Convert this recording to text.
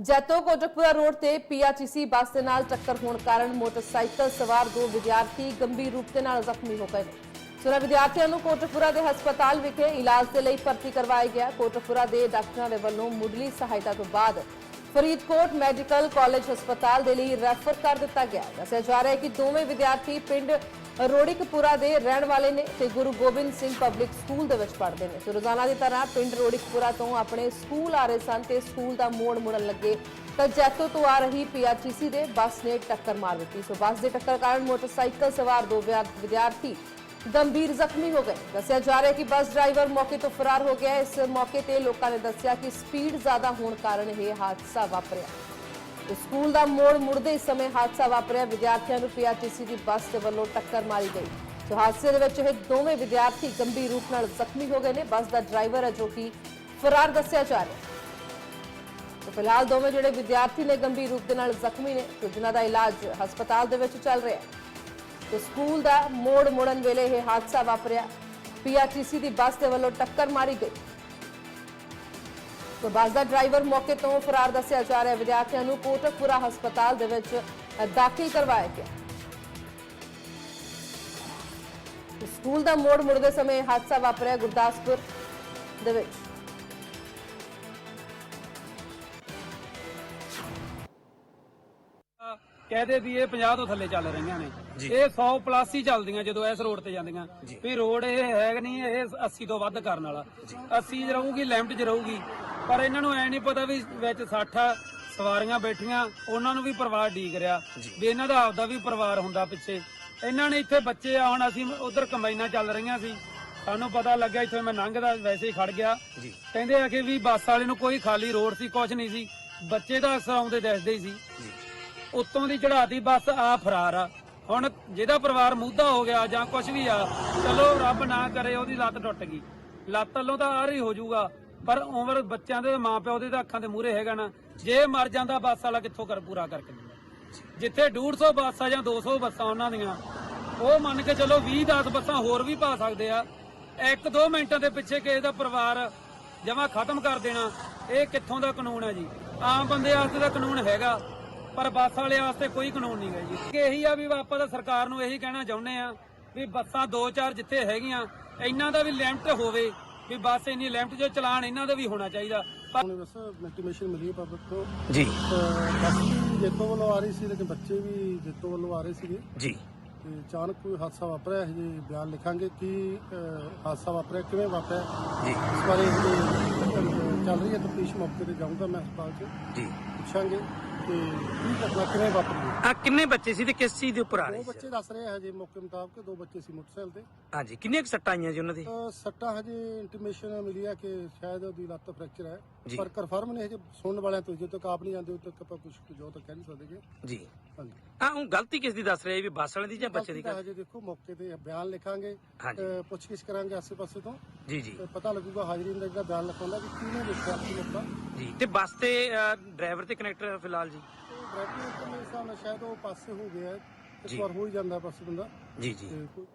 Jaito Kotkapura road ਤੇ PRTC bus ਦੇ ਨਾਲ ਟੱਕਰ ਹੋਣ ਕਾਰਨ ਮੋਟਰਸਾਈਕਲ ਸਵਾਰ ਦੋ ਵਿਦਿਆਰਥੀ ਗੰਭੀਰ ਰੂਪ ਦੇ ਨਾਲ ਜ਼ਖਮੀ ਹੋ ਗਏ ਨੇ। ਸੁਣਾ ਵਿਦਿਆਰਥੀਆਂ ਨੂੰ ਕੋਟਕਪੁਰਾ ਦੇ ਹਸਪਤਾਲ ਵਿਖੇ ਇਲਾਜ ਦੇ ਲਈ ਭਰਤੀ ਕਰਵਾਇਆ ਗਿਆ। ਕੋਟਕਪੁਰਾ ਦੇ ਡਾਕਟਰਾਂ ਦੇ ਵੱਲੋਂ ਮੁੱਢਲੀ ਸਹਾਇਤਾ ਤੋਂ ਬਾਅਦ ਫਰੀਦਕੋਟ ਮੈਡੀਕਲ ਕਾਲਜ ਹਸਪਤਾਲ ਦੇ ਲਈ ਰੈਫਰ ਕਰ ਦਿੱਤਾ ਗਿਆ। ਦੱਸਿਆ ਜਾ ਰਿਹਾ ਹੈ ਕਿ ਦੋਵੇਂ ਵਿਦਿਆਰਥੀ ਪਿੰਡ ਰੋੜਿਕਪੁਰਾ ਦੇ ਰਹਿਣ ਵਾਲੇ ਨੇ ਤੇ ਗੁਰੂ ਗੋਬਿੰਦ ਸਿੰਘ ਪਬਲਿਕ ਸਕੂਲ ਦੇ ਵਿੱਚ ਪੜ੍ਹਦੇ ਨੇ। ਤੇ ਰੋਜ਼ਾਨਾ ਦੀ ਤਰ੍ਹਾਂ ਪਿੰਡ ਰੋੜਿਕਪੁਰਾ ਤੋਂ ਆਪਣੇ ਸਕੂਲ ਆ ਰਹੇ ਸਨ ਤੇ ਸਕੂਲ ਦਾ ਮੋੜ ਮੁੜਨ ਲੱਗੇ ਤਾਂ ਜੈਤੋ ਤੋਂ ਆ ਰਹੀ ਪੀਆਰਟੀਸੀ ਦੇ ਬੱਸ ਨੇ ਟੱਕਰ ਮਾਰ ਦਿੱਤੀ। ਸੋ ਬੱਸ ਦੇ ਟੱਕਰ ਕਾਰਨ ਮੋਟਰਸਾਈਕਲ ਸਵਾਰ ਦੋ ਵਿਆ- ਵਿਦਿਆਰਥੀ ਗੰਭੀਰ ਜ਼ਖਮੀ ਹੋ ਗਏ। ਦੱਸਿਆ ਜਾ ਰਿਹਾ ਕਿ ਬੱਸ ਡਰਾਈਵਰ ਮੌਕੇ ਤੋਂ ਫਰਾਰ ਹੋ ਗਿਆ ਇਸ ਮੌਕੇ ਤੇ ਲੋਕਾਂ ਨੇ ਦੱਸਿਆ ਕਿ ਸਪੀਡ ਜ਼ਿਆਦਾ ਹੋਣ ਕਾਰਨ ਇਹ ਹਾਦਸਾ ਵਾਪਰਿਆ। ਸਕੂਲ ਦਾ ਮੋੜ ਮੁੜਦੇ ਇਸ ਸਮੇਂ ਹਾਦਸਾ ਵਾਪਰਿਆ। ਵਿਦਿਆਰਥੀਆਂ ਨੂੰ ਪੀਆਰਟੀਸੀ ਦੀ ਬੱਸ ਦੇ ਵੱਲੋਂ ਟੱਕਰ ਮਾਰੀ ਗਈ। ਸੋ ਹਾਦਸੇ ਦੇ ਵਿੱਚ ਇਹ ਦੋਵੇਂ ਵਿਦਿਆਰਥੀ ਗੰਭੀਰ ਰੂਪ ਨਾਲ ਜ਼ਖਮੀ ਹੋ ਗਏ ਨੇ। ਬੱਸ ਦਾ ਡਰਾਈਵਰ ਹੈ ਜੋ ਕਿ ਫਰਾਰ ਦੱਸਿਆ ਜਾ ਰਿਹਾ ਹੈ। ਫਿਲਹਾਲ ਦੋਵੇਂ ਜਿਹੜੇ ਵਿਦਿਆਰਥੀ ਨੇ ਗੰਭੀਰ ਰੂਪ ਦੇ ਨਾਲ ਜ਼ਖਮੀ ਨੇ ਤੇ ਜਿਨ੍ਹਾਂ ਦਾ ਇਲਾਜ ਹਸਪਤਾਲ ਦੇ ਵਿੱਚ ਚੱਲ ਰਿਹਾ ਹੈ। ਤੇ ਸਕੂਲ ਦਾ ਮੋੜ ਮੁੜਨ ਵੇਲੇ ਇਹ ਹਾਦਸਾ ਵਾਪਰਿਆ। ਪੀਆਰਟੀਸੀ ਦੀ ਬੱਸ ਦੇ ਵੱਲੋਂ ਟੱਕਰ ਮਾਰੀ ਗਈ। ਤੇ ਬੱਸ ਦਾ ਡਰਾਈਵਰ ਮੌਕੇ ਤੋਂ ਫਰਾਰ ਦੱਸਿਆ ਜਾ ਰਿਹਾ ਵਿਦਿਆਰਥੀਆਂ ਨੂੰ ਕੋਟਕਪੁਰਾ ਹਸਪਤਾਲ ਦੇ ਵਿੱਚ ਅ, ਦਾਖਲ ਕਰਵਾਇਆ ਗਿਆ। ਸਕੂਲ ਦਾ ਮੋੜ ਮੁੜਦੇ ਸਮੇਂ ਇਹ ਹਾਦਸਾ ਵਾਪਰਿਆ ਗੁਰਦਾਸਪੁਰ ਦੇ ਵਿੱਚ। ਕਹਦੇ ਵੀ ਇਹ 50 ਤੋਂ ਥੱਲੇ ਚੱਲ ਰਹੀਆਂ ਨੇ। ਇਹ 100 ਪਲੱਸ ਹੀ ਚੱਲਦੀਆਂ ਜਦੋਂ ਇਸ ਰੋਡ ਤੇ ਜਾਂਦੀਆਂ। ਵੀ ਰੋਡ ਇਹ ਹੈ ਨਹੀਂ ਇਹ 80 ਤੋਂ ਵੱਧ ਕਰਨ ਵਾਲਾ। 80 ਚ ਰਹੂਗੀ ਲਿਮਟ ਚ ਰਹੂਗੀ। ਪਰ ਇਹਨਾਂ ਨੂੰ ਐ ਨਹੀਂ ਪਤਾ ਵੀ ਵਿੱਚ 60 ਸਵਾਰੀਆਂ ਬੈਠੀਆਂ ਉਹਨਾਂ ਨੂੰ ਵੀ ਪਰਿਵਾਰ ਡੀਕ ਰਿਹਾ। ਵੀ ਇਹਨਾਂ ਦਾ ਆਪਦਾ ਵੀ ਪਰਿਵਾਰ ਹੁੰਦਾ ਪਿੱਛੇ। ਇਹਨਾਂ ਨੇ ਇੱਥੇ ਬੱਚੇ ਆ ਹੁਣ ਅਸੀਂ ਉਧਰ ਕੰਬਾਈਨਾਂ ਚੱਲ ਰਹੀਆਂ ਸੀ। ਸਾਨੂੰ ਪਤਾ ਲੱਗਿਆ ਇੱਥੇ ਮੈਂ ਲੰਘਦਾ ਵੈਸੇ ਹੀ ਖੜ ਗਿਆ। ਕਹਿੰਦੇ ਆ ਕਿ ਵੀ ਬੱਸ ਵਾਲੇ ਨੂੰ ਕੋਈ ਖਾਲੀ ਰੋਡ ਸੀ ਕੁਝ ਨਹੀਂ ਸੀ। ਬੱਚੇ ਤਾਂ ਅਕਸਰ ਆਉਂਦੇ ਦਿਸਦੇ ਹੀ ਸੀ। ਉੱਤੋਂ ਦੀ ਚੜਾਤੀ ਬੱਸ ਆ ਫਰਾਰ ਆ। ਹੁਣ ਜਿਹਦਾ ਪਰਿਵਾਰ ਮੁੱਦਾ ਹੋ ਗਿਆ ਜਾਂ ਕੁਝ ਵੀ ਆ, ਚਲੋ ਰੱਬ ਨਾ ਕਰੇ ਉਹਦੀ ਲੱਤ ਟੁੱਟ ਗਈ। ਲੱਤ ਵੱਲੋਂ ਤਾਂ ਆ ਰਹੀ ਹੋ ਜਾਊਗਾ, ਪਰ ਉਮਰ ਬੱਚਿਆਂ ਦੇ ਮਾਪਿਓ ਦੇ ਤਾਂ ਅੱਖਾਂ ਦੇ ਮੂਹਰੇ ਹੈਗਾ ਨਾ, ਜੇ ਮਰ ਜਾਂਦਾ ਬੱਸ ਵਾਲਾ ਕਿੱਥੋਂ ਕਰ ਪੂਰਾ ਕਰਕੇ ਦਿੰਦਾ? ਜਿੱਥੇ 150 ਬੱਸਾਂ ਜਾਂ 200 ਬੱਸਾਂ ਉਹਨਾਂ ਦੀਆਂ, ਉਹ ਮੰਨ ਕੇ ਚਲੋ 20 10 ਬੱਸਾਂ ਹੋਰ ਵੀ ਪਾ ਸਕਦੇ ਆ। ਇੱਕ ਦੋ ਮਿੰਟਾਂ ਦੇ ਪਿੱਛੇ ਕਿਸੇ ਦਾ ਪਰਿਵਾਰ ਜਮਾ ਖਤਮ ਕਰ ਦੇਣਾ, ਇਹ ਕਿੱਥੋਂ ਦਾ ਕਾਨੂੰਨ ਹੈ ਜੀ? ਆਮ ਬੰਦੇ ਵਾਸਤੇ ਦਾ ਕਾਨੂੰਨ ਹੈਗਾ। ਪਰ ਬੱਸ ਵਾਲੇ ਵਾਸਤੇ ਕੋਈ ਕਾਨੂੰਨ ਨਹੀਂ ਹੈ ਜੀ। ਕਿ ਇਹੀ ਆ ਵੀ ਆਪਾਂ ਤਾਂ ਸਰਕਾਰ ਨੂੰ ਇਹੀ ਕਹਿਣਾ ਚਾਹੁੰਦੇ ਆ ਵੀ ਬੱਸਾਂ ਦੋ ਚਾਰ ਜਿੱਥੇ ਹੈਗੀਆਂ ਇਹਨਾਂ ਦਾ ਵੀ ਲਿਮਟ ਹੋਵੇ ਵੀ ਬੱਸ ਇੰਨੀ ਲਿਮਟ ਜੋ ਚਲਾਨ ਇਹਨਾਂ ਦਾ ਵੀ ਹੋਣਾ ਚਾਹੀਦਾ। ਪਰ ਉਹਨੇ ਬਸ ਇੰਟੀਮੇਸ਼ਨ ਮਿਲੀ ਹੈ ਪਬਲਿਕ ਤੋਂ? ਜੀ। ਤਾਂ ਬੱਸ ਵੀ ਜੇਤੋ ਵੱਲੋਂ ਆ ਰਹੀ ਸੀ ਲੇਕਿਨ ਬੱਚੇ ਵੀ ਜੇਤੋ ਵੱਲੋਂ ਆ ਰਹੇ ਸੀਗੇ। ਜੀ। ਤੇ ਅਚਾਨਕ ਕੋਈ ਹਾਦਸਾ ਵਾਪਰਿਆ ਹੈ ਜੀ ਬਿਆਨ ਲਿਖਾਂਗੇ ਕਿ ਹਾਦਸਾ ਵਾਪਰਿਆ ਕਿਵੇਂ ਵਾਪਰਿਆ? ਜੀ। ਇਸ ਬਾਰੇ ਚੱਲ ਰਹੀ ਹੈ ਤਫਤੀਸ਼ ਮੌਕੇ ਤੇ ਜਾਊਂਗਾ ਮੈਂ ਹਸਪਤਾਲ 'ਚ। ਜੀ। ਪੁੱਛਾਂਗੇ। ਕੀ ਵਾਪਰੀ? ਆ ਕਿੰਨੇ ਬੱਚੇ ਸੀ ਤੇ ਕਿਸ ਚੀਜ਼ ਦੇ ਉੱਪਰ ਆ ਦੋ ਰਹੇ ਸੀ? ਬੱਚੇ ਦੱਸ ਰਹੇ ਹਜੇ ਮੌਕੇ ਮੁਤਾਬਕ ਦੋ ਬੱਚੇ ਸੀ ਮੋਟਰਸਾਈਕਲ ਤੇ। ਹਾਂਜੀ ਕਿੰਨੀਆਂ ਕੁ ਸੱਟਾਂ ਆਈਆਂ ਜੀ ਉਹਨਾਂ ਦੀ? ਤਾਂ ਸੱਟਾਂ ਹਜੇ ਇੰਟੀਮੇਸ਼ਨ ਮਿਲੀ ਹੈ ਕਿ ਸ਼ਾਇਦ ਉਹਦੀ ਲੱਤ ਫ੍ਰੈਕਚਰ ਹੈ। ਜੀ। ਪਰ ਕਨਫਰਮ ਨਹੀਂ ਹਜੇ ਸੁਣਨ ਵਾਲਿਆਂ ਤੋਂ ਜਦੋਂ ਤੱਕ ਆਪ ਨਹੀਂ ਜਾਂਦੇ ਉਦੋਂ ਤੱਕ ਆਪਾਂ ਕੁਝ ਜੋ ਤੱਕ ਕਹਿ ਨਹੀਂ ਸਕਦੇ। ਜੀ। ਹਾਂਜੀ। ਆ ਉਹ ਗਲਤੀ ਕਿਸ ਦੀ ਦੱਸ ਰਹੇ ਵੀ ਬੱਸ ਵਾਲੇ ਦੀ ਜਾਂ ਬੱਚੇ ਦੀ ਹਜੇ ਦੇਖੋ ਮੌਕੇ ਤੇ ਬਿਆਨ ਲਿਖਾਂਗੇ ਹਾਂਜੀ। ਅਹ ਪੁੱਛਗਿੱਛ ਕਰਾਂਗੇ ਆਸੇ ਪਾਸੇ ਤੋਂ। ਜੀ ਜੀ। ਤੇ ਪਤਾ ਲੱਗੂਗਾ ਹਾਜ਼ਰੀਨ ਦਾ ਜਿਹੜਾ ਬਿਆਨ ਲਿਖਾਉਂਦਾ ਕਿ ਕਿਹਨੇ ਦੇਖਿਆ ਸੀ ਲੋਕਾਂ ਜੀ ਤੇ ਬੱਸ ਤੇ ਡਰਾਈਵਰ ਤੇ ਕਨੈਕਟਰ ਫਿਲਹਾਲ ਜੀ? ਡਰਾਈਵਰ ਤੋਂ ਮੇਰੇ ਹਿਸਾਬ ਨਾਲ ਸ਼ਾਇਦ ਉਹ ਪਾਸੇ ਹੋ ਗਿਆ ਹੈ। ਜੀ। ਇੱਕ ਵਾਰ ਹੋ ਹੀ ਜਾਂਦਾ ਪਾਸੇ ਬੰਦਾ। ਜੀ ਜੀ। ਤੇ ਕੋਈ